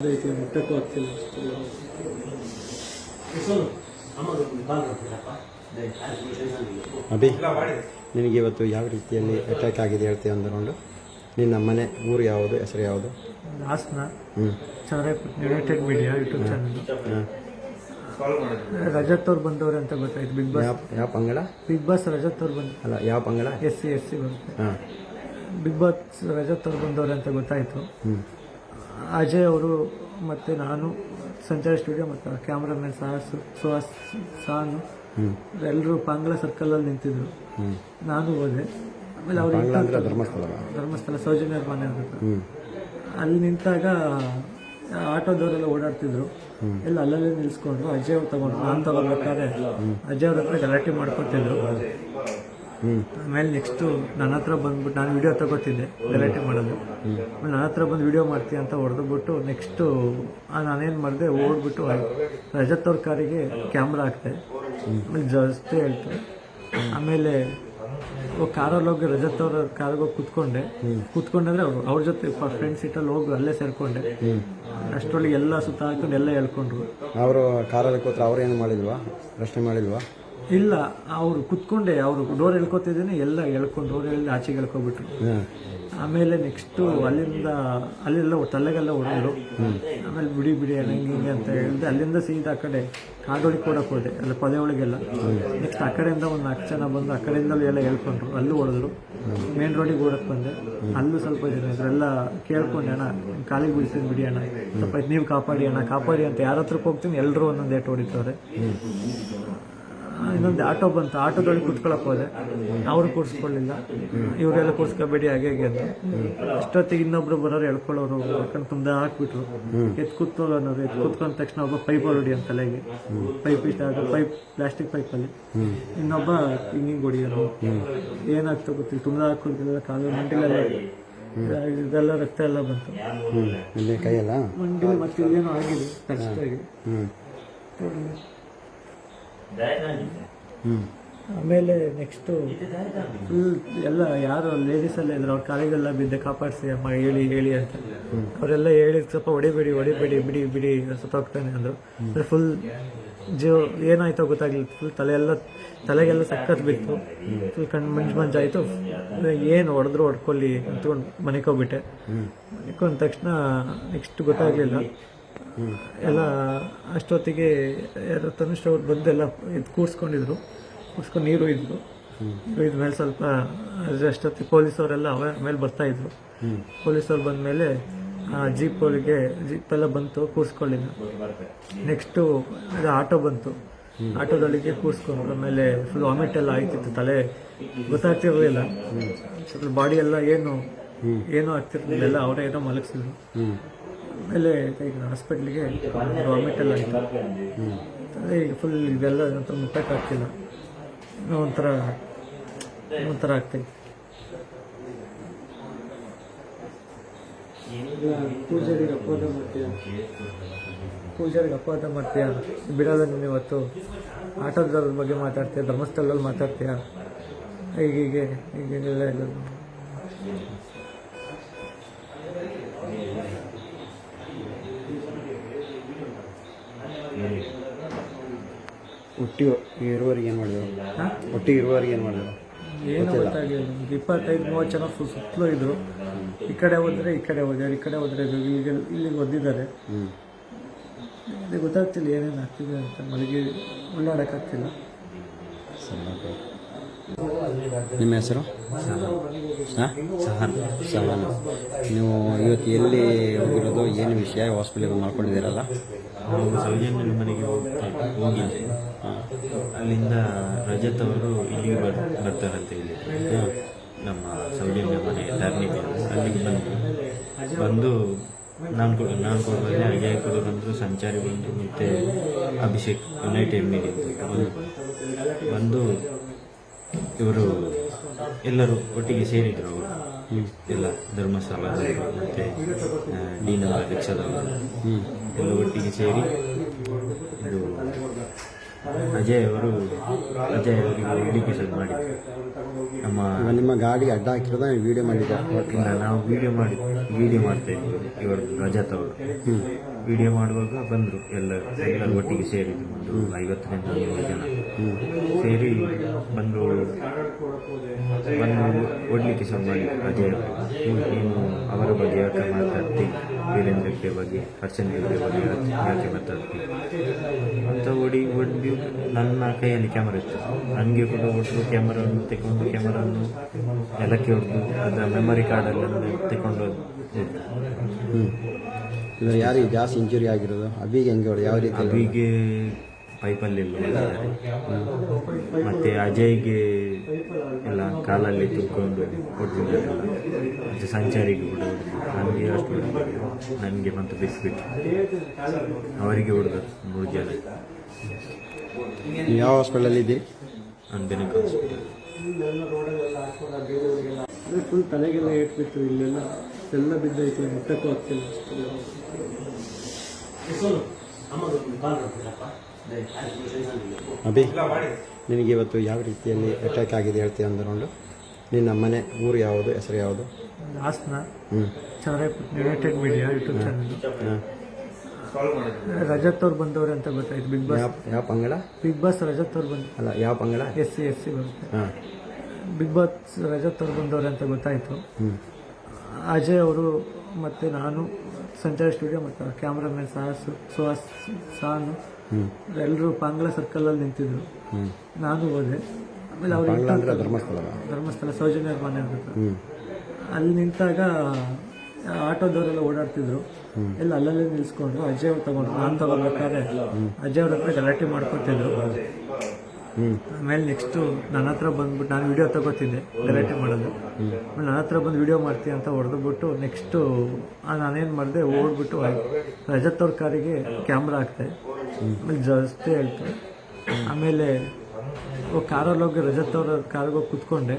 ಮುಟ್ಟಕ್ಕೂ ಆಗ್ತಿಲ್ಲ. ಅಭಿ ನಿನಗೆ ಇವತ್ತು ಯಾವ ರೀತಿಯಲ್ಲಿ ಅಟ್ಯಾಕ್ ಆಗಿದೆ ಹೇಳ್ತೀವಿ ಅಂದ್ಕೊಂಡು? ನಿನ್ನ ಮನೆ ಊರು ಯಾವುದು ಹೆಸರು ಯಾವುದು? ಹಾಸನ. ಹ್ಞೂ United Media YouTube channel Rajat ಅವ್ರು ಬಂದವ್ರೆ ಅಂತ ಗೊತ್ತಾಯ್ತು ಬಿಗ್ ಬಾಸ್ ಯಾವ ಪಂಗಡ? ಬಿಗ್ ಬಾಸ್ ರಜತ್ ಅವ್ರು ಬಂದ ಅಲ್ಲ ಯಾವ ಪಂಗಡ? ಎಸ್ ಸಿ ಎಸ್ ಸಿ ಬರುತ್ತೆ ಹಾಂ. ಬಿಗ್ ಬಾಸ್ ರಜತ್ ಅವ್ರು ಬಂದವ್ರೆ ಅಂತ ಗೊತ್ತಾಯ್ತು. ಹ್ಞೂ ಅಜಯ್ ಅವರು ಮತ್ತು ನಾನು ಸಂಚಾರ ಸ್ಟುಡಿಯೋ ಮತ್ತು ಕ್ಯಾಮ್ರಾಮನ್ ಸಹ ಸುಹಾಸ್ ಸಾನು ಎಲ್ಲರೂ ಪಾಂಗ್ಲ ಸರ್ಕಲಲ್ಲಿ ನಿಂತಿದ್ರು. ನಾನು ಹೋದೆ. ಆಮೇಲೆ ಅವರು ಧರ್ಮಸ್ಥಳ. ಧರ್ಮಸ್ಥಳ ಸೌಜನ್ಯ ಮನೆ ಅಂತ ಅಲ್ಲಿ ನಿಂತಾಗ ಆಟೋದವರೆಲ್ಲ ಓಡಾಡ್ತಿದ್ರು. ಎಲ್ಲ ಅಲ್ಲಲ್ಲೇ ನಿಲ್ಸ್ಕೊಂಡ್ರು ಅಜಯ್ ಅವ್ರು ತಗೊಂಡ್ರು ನಾನು ತಗೋಬೇಕಾದ್ರೆ ಅಜಯ್ ಅವ್ರ ಹತ್ರ ಗಲಾಟೆ ಮಾಡ್ಕೊತಿದ್ರು. ಆಮೇಲೆ ನೆಕ್ಸ್ಟು ನನ್ನ ಹತ್ರ ಬಂದ್ಬಿಟ್ಟು ನಾನು ವಿಡಿಯೋ ತಗೋತಿದ್ದೆ, ವೆರೈಟಿ ಮಾಡೋದು. ಆಮೇಲೆ ನನ್ನ ಹತ್ರ ಬಂದು ವಿಡಿಯೋ ಮಾಡ್ತೀಯ ಅಂತ ಹೊಡೆದ್ಬಿಟ್ಟು ನೆಕ್ಸ್ಟು ನಾನೇನು ಮಾಡಿದೆ, ಓಡ್ಬಿಟ್ಟು ರಜತ್ ಅವ್ರ ಕಾರಿಗೆ ಕ್ಯಾಮ್ರಾ ಹಾಕ್ತೆ ಆಮೇಲೆ ಜಾಸ್ತಿ ಹೇಳ್ತು ಆಮೇಲೆ ಕಾರಲ್ಲಿ ಹೋಗಿ ರಜತ್ ಅವ್ರ ಕಾರಿಗೆ ಹೋಗಿ ಕುತ್ಕೊಂಡೆ. ಕುತ್ಕೊಂಡಂದ್ರೆ ಅವ್ರು, ಅವ್ರ ಜೊತೆ ಫ್ರೆಂಡ್ ಸೀಟಲ್ಲಿ ಹೋಗಿ ಅಲ್ಲೇ ಸೇರ್ಕೊಂಡೆ. ಅಷ್ಟರಲ್ಲಿ ಎಲ್ಲ ಸುತ್ತ ಹಾಕೊಂಡು ಎಲ್ಲ ಹೇಳ್ಕೊಂಡ್ರು. ಅವರು ಕಾರಲ್ಲಿ ಕೂತ್ರೆ ಅವ್ರು ಏನು ಮಾಡಿಲ್ವಾ? ಪ್ರಶ್ನೆ ಮಾಡಿಲ್ವಾ? ಇಲ್ಲ ಅವರು ಕುತ್ಕೊಂಡೆ ಅವರು ಡೋರ್ ಎಳ್ಕೊತಿದ್ದೀನಿ ಎಲ್ಲ ಎಳ್ಕೊಂಡು ಡೋರ್ ಎಳ್ದು ಆಚೆಗೆ ಎಳ್ಕೊಬಿಟ್ರು. ಆಮೇಲೆ ನೆಕ್ಸ್ಟು ಅಲ್ಲಿಂದ ಅಲ್ಲೆಲ್ಲ ತಲೆಗೆಲ್ಲ ಹೊಡೆದ್ರು ಆಮೇಲೆ ಬಿಡಿ ಬಿಡಿ ಹಂಗೆ ಹಿಂಗೆ ಅಂತ ಹೇಳಿದೆ. ಅಲ್ಲಿಂದ ಸೀದಾ ಆ ಕಡೆ ಕಾಡೋಳಿಗೆ ಕೊಡಕ್ಕೆ ಹೋದೆ. ಅಲ್ಲಿ ಪೊದೆ ಒಳಗೆಲ್ಲ ನೆಕ್ಸ್ಟ್ ಆ ಕಡೆಯಿಂದ ಒಂದು ನಾಲ್ಕು ಜನ ಬಂದು ಆ ಕಡೆಯಿಂದಲೂ ಎಲ್ಲ ಹೇಳ್ಕೊಂಡ್ರು ಅಲ್ಲೂ ಹೊಡೆದ್ರು ಮೇನ್ ರೋಡಿಗೆ ಓಡಕ್ಕೆ ಬಂದೆ. ಅಲ್ಲೂ ಸ್ವಲ್ಪ ಜನ ಇದ್ರೆಲ್ಲ ಕೇಳ್ಕೊಂಡೆ ಅಣ್ಣ ಕಾಲಿಗೆ ಬಿಡಿಸಿದ್ ಬಿಡಿ ಅಣ್ಣ. ಸ್ವಲ್ಪ ನೀವು ಕಾಪಾಡಿ ಅಣ್ಣ. ಕಾಪಾಡಿ ಅಂತ ಯಾರ ಹತ್ರಕ್ಕೆ ಹೋಗ್ತೀನಿ ಎಲ್ಲರೂ ಒಂದೊಂದು ಏಟ್ ಹೊಡಿತವ್ರೆ ಇನ್ನೊಂದು ಆಟೋ ಬಂತು. ಆಟೋದಲ್ಲಿ ಕುತ್ಕೊಳಕ್ ಹೋದೆ. ಅವರು ಕೂರಿಸ್ಕೊಳ್ಳಿಲ್ಲ. ಇವರೆಲ್ಲ ಕೂರಿಸ್ಕೋಬೇಡಿ ಹಾಗೆ ಹಾಗೆ ಅಂತ. ಅಷ್ಟೊತ್ತಿಗೆ ಇನ್ನೊಬ್ರು ಬರೋರು ಎಳ್ಕೊಳ್ಳೋರು ಯಾಕಂದ್ರೆ ತುಂಬ ಹಾಕ್ಬಿಟ್ರು. ಎತ್ ಕೂತ್ಕೊಳ್ಳೋ ಅನ್ನೋರು. ಎತ್ ಕೂತ್ಕೊಂಡ ತಕ್ಷಣ ಒಬ್ಬ ಪೈಪ್ ಹೊಡಿ ಅಂತ ತಲೆಗೆ. ಪೈಪ್ ಇಷ್ಟ ಆದ್ರೆ ಪೈಪ್ ಪ್ಲಾಸ್ಟಿಕ್ ಪೈಪಲ್ಲಿ ಇನ್ನೊಬ್ಬ ಹಿಂಗಿಂಗ್ ಹೊಡಿಯೋರು ಏನಾಗ್ತೋ ಗೊತ್ತಿಲ್ಲ. ತುಂಬ ಹಾಕೋದಿಲ್ಲ ಕಾಲು ಮಂಡಿಲೆಲ್ಲ ಇದೆಲ್ಲ ರಕ್ತ ಎಲ್ಲ ಬಂತು. ಮಂಡಿ ಮತ್ತೆ ಏನೋ ಆಗಿದೆ. ಹ್ಞೂ ಆಮೇಲೆ ನೆಕ್ಸ್ಟು ಫುಲ್ ಎಲ್ಲ ಯಾರು ಲೇಡೀಸೆಲ್ಲ ಇದ್ರು ಅವ್ರ ಕಾಲಿಗೆಲ್ಲ ಬಿದ್ದೆ ಕಾಪಾಡಿಸಿ ಅಮ್ಮ ಹೇಳಿ ಹೇಳಿ ಅಂತ. ಅವರೆಲ್ಲ ಹೇಳಿ ಸ್ವಲ್ಪ ಹೊಡಿಬೇಡಿ ಹೊಡಿಬೇಡಿ ಬಿಡಿ ಬಿಡಿ ಸತ್ತೋಗ್ತಾನೆ ಅಂದರು. ಫುಲ್ ಜೀವ ಏನಾಯ್ತೋ ಗೊತ್ತಾಗ್ಲಿಲ್ಲ ಫುಲ್ ತಲೆಯೆಲ್ಲ ತಲೆಗೆಲ್ಲ ಸಕ್ಕತ್ ಬಿತ್ತು. ಫುಲ್ ಕಣ್ಣು ಮಂಜು ಮಂಜಾಯಿತು ಏನು ಹೊಡೆದ್ರು ಹೊಡ್ಕೊಳ್ಳಿ ಅಂತ್ಕೊಂಡು ಮನೆಗೆ ಹೋಗ್ಬಿಟ್ಟೆ. ಮನೆಗೆ ಹೋದ ತಕ್ಷಣ ನೆಕ್ಸ್ಟ್ ಗೊತ್ತಾಗಲಿಲ್ಲ. ಎಲ್ಲ ಅಷ್ಟೊತ್ತಿಗೆ ಯಾರು ತನುಷ್ ಅವ್ರು ಬಂದು ಎಲ್ಲ ಇದು ಕೂರಿಸ್ಕೊಂಡಿದ್ರು ಕೂರಿಸ್ಕೊಂಡು ನೀರು ಇದ್ರು ಇದ್ರ ಮೇಲೆ ಸ್ವಲ್ಪ ಅದ್ರ ಅಷ್ಟೊತ್ತಿಗೆ ಪೊಲೀಸವರೆಲ್ಲ ಅವರ ಮೇಲೆ ಬರ್ತಾ ಇದ್ರು. ಪೊಲೀಸವ್ರು ಬಂದಮೇಲೆ ಜೀಪ್ ಅವರಿಗೆ ಜೀಪ್ ಎಲ್ಲ ಬಂತು ಕೂರಿಸ್ಕೊಳ್ಳಿಲ್ಲ. ನೆಕ್ಸ್ಟು ಅದು ಆಟೋ ಬಂತು. ಆಟೋದೊಳಗೆ ಕೂರಿಸ್ಕೊಂಡು ಆಮೇಲೆ ಫುಲ್ ವಾಮಿಟ್ ಎಲ್ಲ ಆಯ್ತಿತ್ತು ತಲೆ. ಗೊತ್ತಾಗ್ತಿರ್ಲಿಲ್ಲ. ಸ್ವಲ್ಪ ಬಾಡಿ ಎಲ್ಲ ಏನು ಏನೂ ಆಗ್ತಿರ್ಲಿಲ್ಲ ಎಲ್ಲ ಅವರೇ ಏನೋ ಮಲಗಿಸಿದ್ರು. ಆಮೇಲೆ ಈಗ ಹಾಸ್ಪಿಟ್ಲಿಗೆ ವಾಮಿಟ್ ಎಲ್ಲ ಆಯಿತು. ಅಂದರೆ ಈಗ ಫುಲ್ ಇದೆಲ್ಲ ಒಂಥರ ಮುಟ್ಟಕ್ಕಾಗ್ತಿಲ್ಲ ಒಂಥರ ಒಂಥರ ಆಗ್ತೈತೆ ಪೂಜಾರಿಗೆ ಅಪವಾದ ಮಾಡ್ತೀಯ? ಪೂಜಾರಿಗೆ ಅಪವಾದ ಮಾಡ್ತೀಯ? ಬಿಡೋದ ನೀನು ಇವತ್ತು ಆಟೋದವ್ರ ಬಗ್ಗೆ ಮಾತಾಡ್ತೀಯ? ಧರ್ಮಸ್ಥಳದಲ್ಲಿ ಮಾತಾಡ್ತೀಯ? ಹೀಗೆ ಹೀಗೆ ಹೀಗೆಲ್ಲ ಹುಟ್ಟಿ ಇರುವವರಿಗೆ ಏನು ಮಾಡಿದ್ರು? ಹುಟ್ಟಿ ಇರುವವರಿಗೆ ಏನು ಮಾಡಿದ್ರು? ಏನು ಗೊತ್ತಾಗಿಲ್ಲ ನಮ್ಗೆ. ಇಪ್ಪತ್ತೈದು ಮೂವತ್ತು ಜನ ಫುಲ್ ಸುತ್ತಲೂ ಇದ್ರು. ಈ ಕಡೆ ಹೋದ್ರೆ ಈ ಕಡೆ ಹೋದ್ರೆ ಈ ಕಡೆ ಹೋದ್ರೆ ಈಗ ಇಲ್ಲಿಗೆ ಇಲ್ಲಿಗೆ ಒದ್ದಿದ್ದಾರೆ ಹ್ಞೂ ಇದು ಗೊತ್ತಾಗ್ತಿಲ್ಲ ಏನೇನು ಆಗ್ತಿದೆ ಅಂತ. ಮಲಗಿ ಉಳ್ಳಾಡೋಕ್ಕಾಗ್ತಿಲ್ಲ ನಿಮ್ಮ ಹೆಸರು? ಹಾಂ? ಸಹನ್. ಸಹನ್. ನೀವು ಇವತ್ತು ಎಲ್ಲಿ ಹೋಗಿರೋದು? ಏನು ವಿಷಯ? ಹಾಸ್ಪಿಟಲ್ಗೆ ಮಾಡ್ಕೊಂಡಿದ್ದೀರಲ್ಲ? ನಾವು ಸೌಜನ್ಯನ ಮನೆಗೆ ಹೋಗ್ತಾ ಹೋಗಿದ್ದೆ ಅಲ್ಲಿಂದ ರಜತ್ ಅವರು ಇಲ್ಲಿಗೆ ಬರ್ ಬರ್ತಾರಂತ ಇಲ್ಲಿ. ನಮ್ಮ ಸೌಜನ್ಯ ಮನೆ ಧಾರ್ಮಿಕ ಅಲ್ಲಿಗೆ ಬಂದು ಬಂದು ನಾನು ಕೂಡ ನಾನು ಕೂಡ ಬಂದೆ ಅಜಯ್ ಕೂಡ ಬಂದರು ಸಂಚಾರಿ ಬಂದರು ಮತ್ತು ಅಭಿಷೇಕ್ ಮೀಡಿಯಾ ಬಂದು ಬಂದು ಇವರು ಎಲ್ಲರೂ ಒಟ್ಟಿಗೆ ಸೇರಿದರು ಅವರು. ಎಲ್ಲ ಧರ್ಮಸ್ಥಳದವರು ಮತ್ತು ನೀನ ರಿಕ್ಷಾದವರು ಎಲ್ಲ ಒಟ್ಟಿಗೆ ಸೇರಿ ಇದು ಅಜಯ್ ಅವರು ಅಜಯ್ ಅವರಿಗೆ ಎಜುಕೇಶನ್ ಮಾಡಿ ನಮ್ಮ ನಿಮ್ಮ ಗಾಡಿ ಅಡ್ಡ ಹಾಕಿರೋದ? ವಿಡಿಯೋ ಮಾಡಿದ್ದೆ? ಇಲ್ಲ, ನಾವು ವಿಡಿಯೋ ಮಾಡಿ ವಿಡಿಯೋ ಮಾಡ್ತಾ ಇದ್ವಿ ಇವರು ರಜತ್ ಅವರು. ಹ್ಞೂ ವಿಡಿಯೋ ಮಾಡುವಾಗ ಬಂದರು ಎಲ್ಲ ಎಲ್ಲರೂ ಒಟ್ಟಿಗೆ ಸೇರಿ ಒಂದು ಐವತ್ತರಿಂದ ನೂರು ಜನ. ಸೇರಿ ಬಂದು ಬಂದು ಓಡಲಿಕ್ಕೆ ಶುರು ಮಾಡಿ ಅಜಯ್. ನೀನು ಅವರ ಬಗ್ಗೆ ಯಾಕೆ ಮಾತಾಡ್ತಿ? ವೀರೇಂದ್ರ ಹೆಗ್ಡೆ ಬಗ್ಗೆ ಹರ್ಷನ್ ಬಗ್ಗೆ ಯಾಕೆ- ಮಾತಾಡ್ತಿ? ಅಂತ ಓಡಿ ಓಡಿ ನನ್ನ ಕೈಯಲ್ಲಿ ಕ್ಯಾಮರಾ ಇತ್ತು. ನನಗೆ ಕೂಡ ಒಟ್ಟು ಕ್ಯಾಮರಾವನ್ನು ತೆಕೊಂಡು ಕ್ಯಾಮರಾವನ್ನು ಎಲ್ಲಕ್ಕೆ ಹೊಡೆದು ಅದರ ಮೆಮೊರಿ ಕಾರ್ಡಲ್ಲಿ ತೆಕೊಂಡು ಹೋದ್ರು. ಇದ್ರ ಯಾರಿಗೆ ಜಾಸ್ತಿ ಇಂಜುರಿ ಆಗಿರೋದು? ಅಬಿಗೆ ಹೆಂಗೆ ಯಾವ ರೀತಿ ಅಭಿಗೆ ಪೈಪಲ್ಲಿ ಮತ್ತು ಅಜಯ್ಗೆ ಎಲ್ಲ ಕಾಲಲ್ಲಿ ತುಳ್ಕೊಂಡು ಕೊಟ್ಟಿದ್ದಾರೆ ಮತ್ತೆ ಸಂಚಾರಿಗೆ ಕೂಡ ನನಗೆ ಅಷ್ಟು. ನನಗೆ ಮತ್ತು ಬಿಸ್ಬಿಟ್ಟು. ಅವರಿಗೆ ಹೊಡೆದು ಮೂರು ಜನ. ಯಾವ ಹಾಸ್ಪಿಟಲಲ್ಲಿ ಇದ್ದೀರಿ? ನಾನು ಬೆನಕ ಹಾಸ್ಪಿಟಲ್ ಅಂದರೆ ಫುಲ್ ತಲೆಗೆಲ್ಲ ಏಟ್ಬಿಟ್ಟು ಇಲ್ಲೆಲ್ಲ ಎಲ್ಲ ಬಿದ್ದೈತೆ ಮುಟ್ಟಕ್ಕೂ ಆಗ್ತಿಲ್ಲ. ಅಭಿ ನಿನಗೆ ಇವತ್ತು ಯಾವ ರೀತಿಯಲ್ಲಿ ಅಟ್ಯಾಕ್ ಆಗಿದೆ ಹೇಳ್ತೀವಿ ನೋಡು ನಿನ್ನ ಮನೆ ಊರು ಯಾವುದು ಹೆಸರು ಯಾವುದು? Hassan. United media YouTube channel ಹಾಂ. ರಜತ್ ಅವ್ರು ಬಂದವ್ರೆ ಅಂತ ಗೊತ್ತಾಯ್ತು ಬಿಗ್ ಬಾಸ್. ಯಾವ ಯಾವ ಪಂಗಡ? ಬಿಗ್ ಬಾಸ್ ರಜತ್ ಅವ್ರು ಬಂದ ಅಲ್ಲ ಯಾವ ಪಂಗಡ? ಎಸ್ ಸಿ ಎಸ್ ಸಿ ಬರುತ್ತೆ. ಹಾಂ. ಬಿಗ್ ಬಾಸ್ ರಜಾ ಅವ್ರು ಬಂದವ್ರೆ ಅಂತ ಗೊತ್ತಾಯಿತು. ಅಜಯ್ ಅವರು ಮತ್ತು ನಾನು ಸಂಚಾರ ಸ್ಟುಡಿಯೋ ಮತ್ತು ಕ್ಯಾಮ್ರಾಮನ್ ಸಾಹಸ್ ಸುಹಾಸ್ ಸಾನು ಎಲ್ಲರೂ ಪಾಂಗ್ಲ ಸರ್ಕಲಲ್ಲಿ ನಿಂತಿದ್ರು. ನಾನು ಹೋದೆ. ಆಮೇಲೆ ಅವರು ಧರ್ಮಸ್ಥಳ. ಧರ್ಮಸ್ಥಳ ಸೌಜನ್ಯ ಮನೆ ಅಂತ ಅಲ್ಲಿ ನಿಂತಾಗ ಆಟೋದವರೆಲ್ಲ ಓಡಾಡ್ತಿದ್ರು. ಎಲ್ಲ ಅಲ್ಲಲ್ಲೇ ನಿಲ್ಸ್ಕೊಂಡ್ರು ಅಜಯ್ ಅವ್ರು ತಗೊಂಡ್ರು ನಾನು ತಗೋಬೇಕಾದ್ರೆ ಅಜಯ್ ಅವ್ರ ಹತ್ರ ಗಲಾಟೆ ಮಾಡ್ಕೊತಿದ್ರು. ಆಮೇಲೆ ನೆಕ್ಸ್ಟು ನನ್ನ ಹತ್ರ ಬಂದ್ಬಿಟ್ಟು ನಾನು ವಿಡಿಯೋ ತಗೋತಿದ್ದೆ, ಗಲಾಟೆ ಮಾಡೋದು. ಆಮೇಲೆ ನನ್ನ ಹತ್ರ ಬಂದು ವಿಡಿಯೋ ಮಾಡ್ತೀನಿ ಅಂತ ಹೊಡೆದ್ಬಿಟ್ಟು ನೆಕ್ಸ್ಟು ನಾನೇನು ಮಾಡಿದೆ, ಓಡ್ಬಿಟ್ಟು ರಜತ್ ಅವ್ರ ಕಾರಿಗೆ ಕ್ಯಾಮ್ರಾ ಹಾಕ್ತೆ ಆಮೇಲೆ ಜಾಸ್ತಿ ಹೇಳ್ತೆ ಆಮೇಲೆ ಕಾರಲ್ಲಿ ಹೋಗಿ ರಜತ್ ಅವ್ರ ಕಾರ್ಗೆ ಹೋಗಿ ಕುತ್ಕೊಂಡೆ.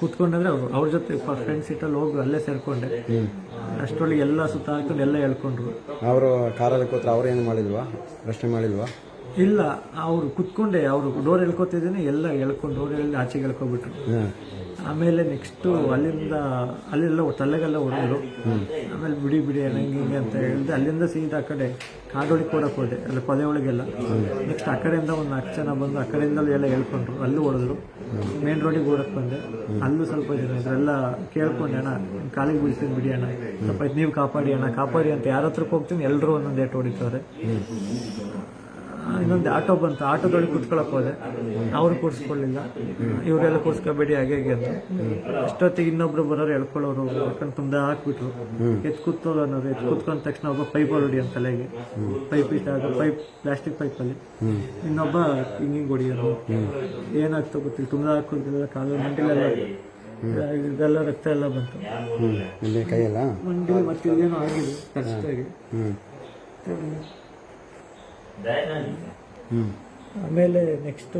ಕುತ್ಕೊಂಡಂದ್ರೆ ಅವ್ರು, ಅವ್ರ ಜೊತೆ ಫ್ರೆಂಡ್ ಸೀಟಲ್ಲಿ ಹೋಗಿ ಅಲ್ಲೇ ಸೇರ್ಕೊಂಡೆ. ಅಷ್ಟೊಳಗೆ ಎಲ್ಲ ಸುತ್ತ ಹಾಕೊಂಡು ಎಲ್ಲ ಹೇಳ್ಕೊಂಡ್ರು. ಅವರು ಕಾರಲ್ಲಿ ಕೂತ್ರೆ ಅವ್ರು ಏನು ಮಾಡಿಲ್ವಾ? ಪ್ರಶ್ನೆ ಮಾಡಿಲ್ವಾ? ಇಲ್ಲ ಅವರು ಕುತ್ಕೊಂಡೆ ಅವರು ಡೋರ್ ಎಳ್ಕೊತಿದ್ದೀನಿ ಎಲ್ಲ ಎಳ್ಕೊಂಡು ಡೋರ್ ಎಳ್ದು ಆಚೆಗೆ ಎಳ್ಕೊಬಿಟ್ರು. ಆಮೇಲೆ ನೆಕ್ಸ್ಟು ಅಲ್ಲಿಂದ ಅಲ್ಲೆಲ್ಲ ತಲೆಗೆಲ್ಲ ಹೊಡೆದ್ರು. ಆಮೇಲೆ ಬಿಡಿ ಬಿಡಿ ಹಂಗೆ ಹಿಂಗೆ ಅಂತ ಹೇಳಿದೆ. ಅಲ್ಲಿಂದ ಸೀದಾ ಆ ಕಡೆ ಕಾಡೋಳಿ ಕೊಡಕ್ಕೆ ಹೋದೆ ಅಲ್ಲಿ ಪೊದೆ ಒಳಗೆಲ್ಲ. ನೆಕ್ಸ್ಟ್ ಆ ಕಡೆಯಿಂದ ಒಂದು ನಾಲ್ಕು ಜನ ಬಂದು ಆ ಕಡೆಯಿಂದಲೂ ಎಲ್ಲ ಹೇಳ್ಕೊಂಡ್ರು ಅಲ್ಲೂ ಹೊಡೆದ್ರು. ಮೇನ್ ರೋಡಿಗೆ ಓಡಕ್ಕೆ ಬಂದೆ. ಅಲ್ಲೂ ಸ್ವಲ್ಪ ಜನ ಇದ್ರು ಕೇಳ್ಕೊಂಡೆ ಅಣ್ಣ ಕಾಲಿಗೆ ಬೀಳ್ತೀನಿ ಬಿಡಿ ಅಣ್ಣ. ಸ್ವಲ್ಪ ನೀವು ಕಾಪಾಡಿ ಅಣ್ಣ. ಕಾಪಾಡಿ ಅಂತ ಯಾರ ಹತ್ರಕ್ಕೆ ಹೋಗ್ತೀನಿ ಎಲ್ಲರೂ ಒಂದೊಂದು ಏಟು ಹೊಡಿತವ್ರೆ ಇನ್ನೊಂದು ಆಟೋ ಬಂತು. ಆಟೋದಲ್ಲಿ ಕೂತ್ಕೊಳ್ಳೋಕೆ ಹೋದೆ. ಅವರು ಕೂರಿಸ್ಕೊಳ್ಳಿಲ್ಲ ಇವರೆಲ್ಲ ಕೂರಿಸ್ಕೋಬೇಡಿ ಹಾಗೆ ಹೀಗೆ ಅಂತ. ಅಷ್ಟೊತ್ತಿಗೆ ಇನ್ನೊಬ್ರು ಬರೋರು ಎಳ್ಕೊಳ್ಳೋರು. ಯಾಕಂದ್ರೆ ತುಂಬ ಹಾಕ್ಬಿಟ್ರು. ಎತ್ ಕೂತ್ಕೊಳ್ಳೋ ಅನ್ನೋರು. ಎತ್ ಕೂತ್ಕೊಂಡ ತಕ್ಷಣ ಒಬ್ಬ ಪೈಪ್ ಹೊಡಿ ಅಂತ ತಲೆಗೆ. ಪೈಪ್ ಇಟ್ಟಾಗ ಪೈಪ್ ಪ್ಲಾಸ್ಟಿಕ್ ಪೈಪಲ್ಲಿ ಇನ್ನೊಬ್ಬ ಹಿಂಗೆ ಹಿಂಗೆ ಹೊಡಿಯೋದು ಏನಾಗ್ತೋ ಗೊತ್ತಿಲ್ಲ. ತುಂಬ ಹಾಕೋದಿಲ್ಲ ಕಾಲು ಮಂಡಿಲೆಲ್ಲ ಇದೆಲ್ಲ ರಕ್ತ ಎಲ್ಲ ಬಂತು. ಮಂಡಿ ಮತ್ತೆ ಏನೋ ಆಗಿದೆ. ಹ್ಞೂ ಆಮೇಲೆ ನೆಕ್ಸ್ಟು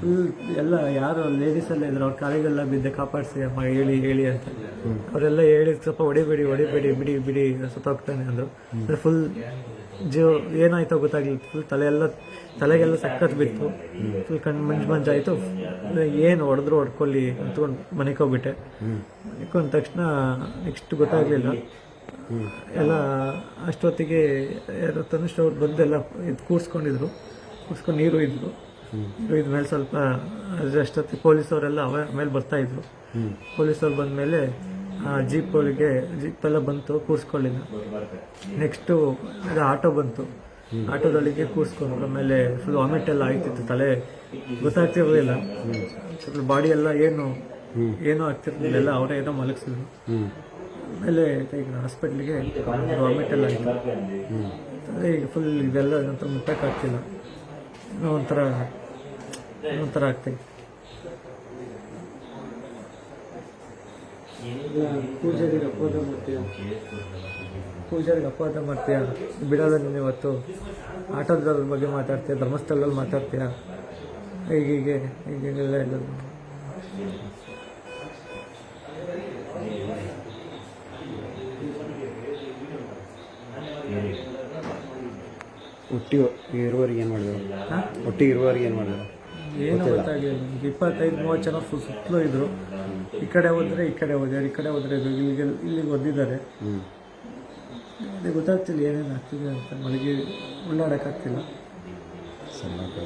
ಫುಲ್ ಎಲ್ಲ ಯಾರು ಲೇಡೀಸ್ ಎಲ್ಲ ಇದ್ರು ಅವ್ರ ಕಾಲಿಗೆಲ್ಲ ಬಿದ್ದೆ ಕಾಪಾಡಿಸಿ ಅಮ್ಮ ಹೇಳಿ ಹೇಳಿ ಅಂತ. ಅವರೆಲ್ಲ ಹೇಳಿ ಸ್ವಲ್ಪ ಹೊಡಿಬೇಡಿ ಹೊಡಿಬೇಡಿ ಬಿಡಿ ಬಿಡಿ ಸ್ವಲ್ಪ ಹೋಗ್ತಾನೆ ಅಂದರು. ಅಂದ್ರೆ ಫುಲ್ ಜೀವ ಏನಾಯ್ತೋ ಗೊತ್ತಾಗ್ಲಿಲ್ಲ ಫುಲ್ ತಲೆ ಎಲ್ಲ ತಲೆಗೆಲ್ಲ ಸಕ್ಕತ್ ಬಿತ್ತು. ಫುಲ್ ಕಣ್ಣು ಮಂಜು ಮಂಜಾಯಿತು ಏನು ಹೊಡೆದ್ರು ಹೊಡ್ಕೊಳ್ಳಿ ಅಂತ್ಕೊಂಡು ಮನೆಗೆ ಹೋಗ್ಬಿಟ್ಟೆ. ಹೋದ ತಕ್ಷಣ ನೆಕ್ಸ್ಟ್ ಗೊತ್ತಾಗಲಿಲ್ಲ. ಎಲ್ಲ ಅಷ್ಟೊತ್ತಿಗೆ ಯಾರೋ ತನುಷ್ ಅವ್ರು ಬಂದೆಲ್ಲ ಇದು ಕೂರಿಸ್ಕೊಂಡಿದ್ರು. ಕೂರಿಸ್ಕೊಂಡು ನೀರು ಇದ್ರು ನೀರು ಇದ್ಮೇಲೆ ಸ್ವಲ್ಪ ಅಷ್ಟೊತ್ತಿಗೆ ಪೊಲೀಸವರೆಲ್ಲ ಅವ ಮೇಲೆ ಬರ್ತಾ ಇದ್ರು. ಪೊಲೀಸವ್ರು ಬಂದಮೇಲೆ ಜೀಪ್ ಆ ಜೀಪ್ ಎಲ್ಲ ಬಂತು ಕೂರಿಸ್ಕೊಳ್ಳಿಲ್ಲ. ನೆಕ್ಸ್ಟು ಅದು ಆಟೋ ಬಂತು. ಆಟೋದೊಳಗೆ ಕೂರಿಸ್ಕೊಂಡ್ರು ಆಮೇಲೆ ಫುಲ್ ವಾಮಿಟ್ ಎಲ್ಲ ಆಯ್ತಿತ್ತು ತಲೆ. ಗೊತ್ತಾಗ್ತಿರ್ಲಿಲ್ಲ. ಬಾಡಿ ಎಲ್ಲ ಏನು ಏನೂ ಆಗ್ತಿರ್ಲಿಲ್ಲ. ಅವರೇ ಏನೋ ಮಲಗಿಸಿದ್ರು. ಆಮೇಲೆ ಈಗ ಹಾಸ್ಪಿಟ್ಲಿಗೆ ವಾಮಿಟ್ ಎಲ್ಲ ಆಯಿತು. ಅದೇ ಈಗ ಫುಲ್ ಇದೆಲ್ಲ ಒಂಥರ ಮುಟ್ಟಕ್ಕಾಗ್ತಿಲ್ಲ. ಏನೋ ಒಂಥರ ಒಂಥರ ಆಗ್ತೈತೆ ಪೂಜಾರಿಗೆ ಅಪವಾದ ಮಾಡ್ತೀಯ ಪೂಜಾರಿಗೆ ಅಪವಾದ ಮಾಡ್ತೀಯ ಬಿಡೋದ ನೀನು ಇವತ್ತು ಆಟೋದ್ರ ಬಗ್ಗೆ ಮಾತಾಡ್ತೀಯ ಧರ್ಮಸ್ಥಳದಲ್ಲಿ ಮಾತಾಡ್ತೀಯ? ಹೀಗೀಗೆ ಹೀಗೆಲ್ಲ ಇಲ್ಲ ಒಟ್ಟಿಗೆ ಇರುವವರಿಗೆ ಏನು ಮಾಡಿದ್ರು? ಹುಟ್ಟಿ ಇರುವವರಿಗೆ ಏನು ಮಾಡಿದ್ರು? ಏನು ಗೊತ್ತಾಗಲಿಲ್ಲ ಈಗ ಇಪ್ಪತ್ತೈದು ಮೂವತ್ತು ಜನ ಫುಲ್ ಸುತ್ತಲೂ ಇದ್ರು. ಈ ಕಡೆ ಹೋದ್ರೆ ಈ ಕಡೆ ಹೋದ್ಯಾರು ಈ ಕಡೆ ಹೋದ್ರೆ ಇದು ಇಲ್ಲಿಗೆ ಇಲ್ಲಿಗೆ ಒದ್ದಿದ್ದಾರೆ ಹ್ಞೂ ಗೊತ್ತಾಗ್ತಿಲ್ಲ ಏನೇನು ಆಗ್ತಿದೆ ಅಂತ. ಮಳಿಗೆ ಉಳ್ಳಾಡೋಕ್ಕಾಗ್ತಿಲ್ಲ. ಸರಿ ಓಕೆ